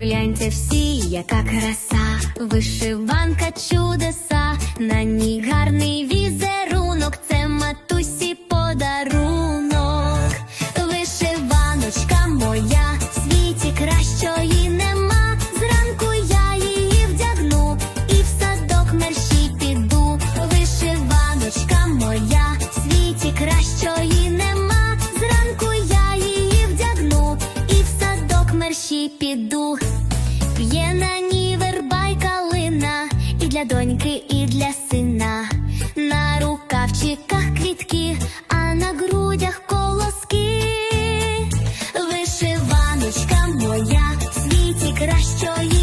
Гляньте всі, яка краса, вишиванка чудеса, на ній гарний візерунок, садок піду. є на ній верба і для доньки, і для сина. На рукавчиках квітки, а на грудях колоски. Вишиваночка моя, в світі кращої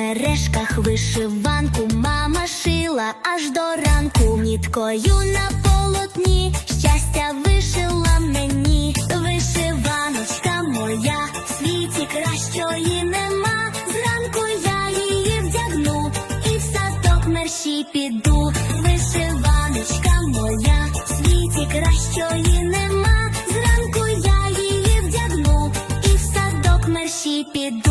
мережках вишиванку мама шила аж до ранку. Ніткою на полотні щастя вишила мені. Вишиваночка моя, в світі кращої нема. Зранку я її вдягну і в садок мерщій піду. Вишиваночка моя, в світі кращої нема. Зранку я її вдягну і в садок мерщій піду.